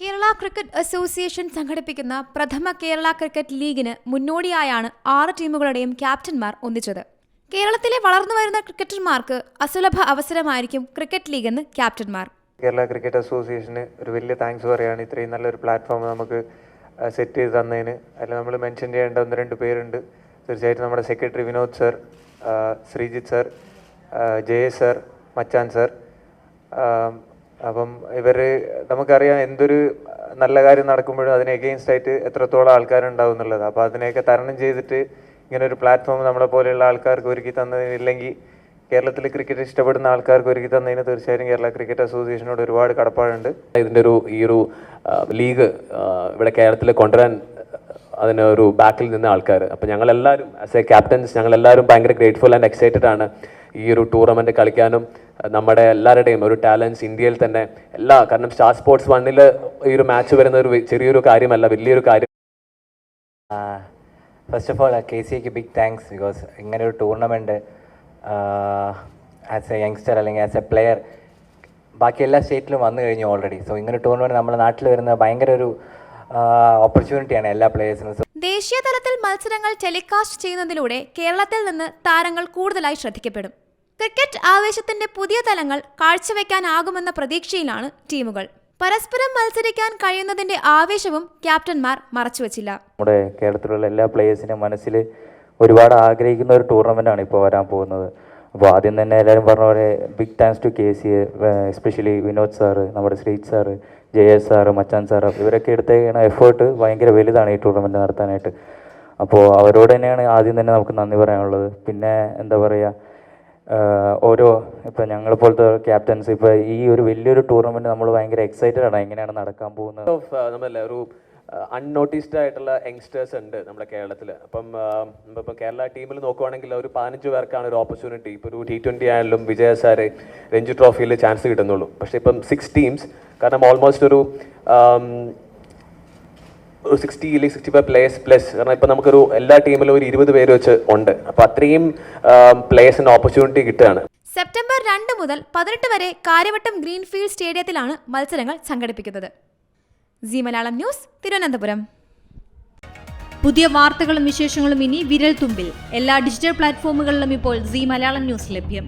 Kerala cricket association സംഘടിപ്പിക്കുന്ന പ്രഥമ Kerala cricket ലീഗിന് മുന്നോടിയായാണ് ആറ് ടീമുകളുടെയും ക്യാപ്റ്റന്മാർ ഒന്നിച്ചത്. കേരളത്തിലെ വളർന്നു വരുന്ന ക്രിക്കറ്റർമാർക്ക് അസുലഭ അവസരമായിരിക്കും ക്രിക്കറ്റ് ലീഗ് എന്ന് ക്യാപ്റ്റന്മാർ. കേരള ക്രിക്കറ്റ് അസോസിയേഷന് ഒരു വലിയ താങ്ക്സ് പറയുകയാണ്. ഇത്രയും നല്ലൊരു പ്ലാറ്റ്ഫോം നമുക്ക് സെറ്റ് ചെയ്ത് തന്നതിന്. അതിൽ നമ്മൾ മെൻഷൻ ചെയ്യേണ്ട ഒന്ന് രണ്ട് പേരുണ്ട്. തീർച്ചയായിട്ടും നമ്മുടെ secretary Vinod sir Sreejith sir Jayesh sir Machan sir അപ്പം ഇവർ നമുക്കറിയാം എന്തൊരു നല്ല കാര്യം നടക്കുമ്പോഴും അതിനെ എഗെയിൻസ്റ്റ് ആയിട്ട് എത്രത്തോളം ആൾക്കാരുണ്ടാവും എന്നുള്ളത്. അപ്പോൾ അതിനെയൊക്കെ തരണം ചെയ്തിട്ട് ഇങ്ങനെ ഒരു പ്ലാറ്റ്ഫോം നമ്മളെ പോലെയുള്ള ആൾക്കാർക്ക് ഒരുക്കി തന്നതിനില്ലെങ്കിൽ കേരളത്തിൽ ക്രിക്കറ്റ് ഇഷ്ടപ്പെടുന്ന ആൾക്കാർക്ക് ഒരുക്കി തന്നതിന് തീർച്ചയായും കേരള ക്രിക്കറ്റ് അസോസിയേഷനോട് ഒരുപാട് കടപ്പാടുണ്ട്. ഇതിന്റെ ഒരു ഈ ഒരു ലീഗ് ഇവിടെ കേരളത്തിൽ കൊണ്ടുവരാൻ അതിന് ഒരു ബാക്കിൽ നിന്ന ആൾക്കാർ. അപ്പോൾ ഞങ്ങളെല്ലാവരും ആസ് എ ക്യാപ്റ്റൻസ് ഞങ്ങളെല്ലാവരും ഭയങ്കര ഗ്രേറ്റ്ഫുൾ ആൻഡ് എക്സൈറ്റഡ് ആണ് ഈ ഒരു ടൂർണമെന്റ് കളിക്കാനും നമ്മുടെ എല്ലാവരുടെയും ഒരു ടാലൻസ് ഇന്ത്യയിൽ തന്നെ എല്ലാ കാരണം സ്റ്റാർ സ്പോർട്സ് വണ്ണിൽ ഈ ഒരു മാച്ച് വരുന്ന ഒരു ചെറിയൊരു കാര്യമല്ല വലിയൊരു കാര്യം. First of all K C എക്ക് ബിഗ് താങ്ക്സ് ബിക്കോസ് ഇങ്ങനെ ഒരു ടൂർണമെന്റ് ആസ് എ യങ്സ്റ്റർ അല്ലെങ്കിൽ ആസ് എ പ്ലെയർ ബാക്കി എല്ലാ സ്റ്റേറ്റിലും വന്നു കഴിഞ്ഞു ഓൾറെഡി സോ ഇങ്ങനെ ടൂർണമെന്റ് നമ്മുടെ നാട്ടിൽ വരുന്ന ഭയങ്കര ഒരു ഓപ്പർച്യൂണിറ്റിയാണ് എല്ലാ പ്ലേയേഴ്സിനും ദേശീയ തലത്തിൽ മത്സരങ്ങൾ ടെലികാസ്റ്റ് ചെയ്യുന്നതിലൂടെ കേരളത്തിൽ നിന്ന് താരങ്ങൾ കൂടുതലായി ശ്രദ്ധിക്കപ്പെടും. ക്രിക്കറ്റ് ആവേശത്തിന്റെ പുതിയ തലങ്ങൾ കാഴ്ചവെക്കാനാകുമെന്ന പ്രതീക്ഷയിലാണ് ടീമുകൾ. പരസ്പരം മത്സരിക്കാൻ കഴിയുന്നതിന്റെ ആവേശവും ക്യാപ്റ്റന്മാർ മറച്ചുവെച്ചില്ല. നമ്മുടെ കേരളത്തിലുള്ള എല്ലാ പ്ലേയേഴ്സിനും മനസ്സിൽ ഒരുപാട് ആഗ്രഹിക്കുന്ന ഒരു ടൂർണമെന്റാണ് ഇപ്പോൾ വരാൻ പോകുന്നത്. അപ്പോൾ ആദ്യം തന്നെ എല്ലാവരും പറഞ്ഞ പോലെ big thanks to K C especially Vinod sir നമ്മുടെ ശ്രീജ് സാറ് ജയേഷ് സാറ് മച്ചാൻ സാറ് ഇവരൊക്കെ എടുത്തേക്കുന്ന എഫേർട്ട് ഭയങ്കര വലുതാണ് ഈ ടൂർണമെന്റ് നടത്താനായിട്ട്. അപ്പോൾ അവരോട് തന്നെയാണ് ആദ്യം തന്നെ നമുക്ക് നന്ദി പറയാനുള്ളത്. പിന്നെ എന്താ പറയുക ഓരോ ഇപ്പം ഞങ്ങളെ പോലത്തെ ക്യാപ്റ്റൻസ് ഇപ്പോൾ ഈ ഒരു വലിയൊരു ടൂർണമെന്റ് നമ്മൾ ഭയങ്കര എക്സൈറ്റഡ് ആണ്. എങ്ങനെയാണ് നടക്കാൻ പോകുന്നത്? നമ്മളല്ലേ ഒരു അൺനോട്ടീസ്ഡ് ആയിട്ടുള്ള യങ്സ്റ്റേഴ്സ് ഉണ്ട് നമ്മുടെ കേരളത്തിൽ അപ്പം ഇപ്പം കേരള ടീമിൽ നോക്കുവാണെങ്കിൽ ഒരു പതിനഞ്ച് പേർക്കാണ് ഒരു ഓപ്പർച്യൂണിറ്റി ഇപ്പോൾ ഒരു ടി ട്വന്റി ആയാലും വിജയ സാറ് രഞ്ജി ട്രോഫിയിൽ ചാൻസ് കിട്ടുന്നുള്ളൂ. പക്ഷേ ഇപ്പം സിക്സ് ടീംസ് കാരണം ഓൾമോസ്റ്റ് ഒരു ഒരു സിക്സ്റ്റി ഇല്ലെങ്കിൽ സിക്സ്റ്റി ഫൈവ് പ്ലേയേഴ്സ് പ്ലസ് കാരണം ഇപ്പം നമുക്കൊരു എല്ലാ ടീമിലും ഒരു ഇരുപത് പേര് വെച്ച് ഉണ്ട്. അപ്പോൾ അത്രയും പ്ലേയേഴ്സിന് ഓപ്പർച്യൂണിറ്റി കിട്ടുകയാണ്. സെപ്റ്റംബർ രണ്ട് മുതൽ പതിനെട്ട് വരെ കാര്യവട്ടം ഗ്രീൻഫീൽഡ് സ്റ്റേഡിയത്തിലാണ് മത്സരങ്ങൾ സംഘടിപ്പിക്കുന്നത്. Zee Malayalam news Thiruvananthapuram. പുതിയ വാർത്തകളും വിശേഷങ്ങളും ഇനി വിരൽ തുമ്പിൽ എല്ലാ ഡിജിറ്റൽ പ്ലാറ്റ്ഫോമുകളിലും ഇപ്പോൾ സി മലയാളം ന്യൂസ് ലഭ്യം.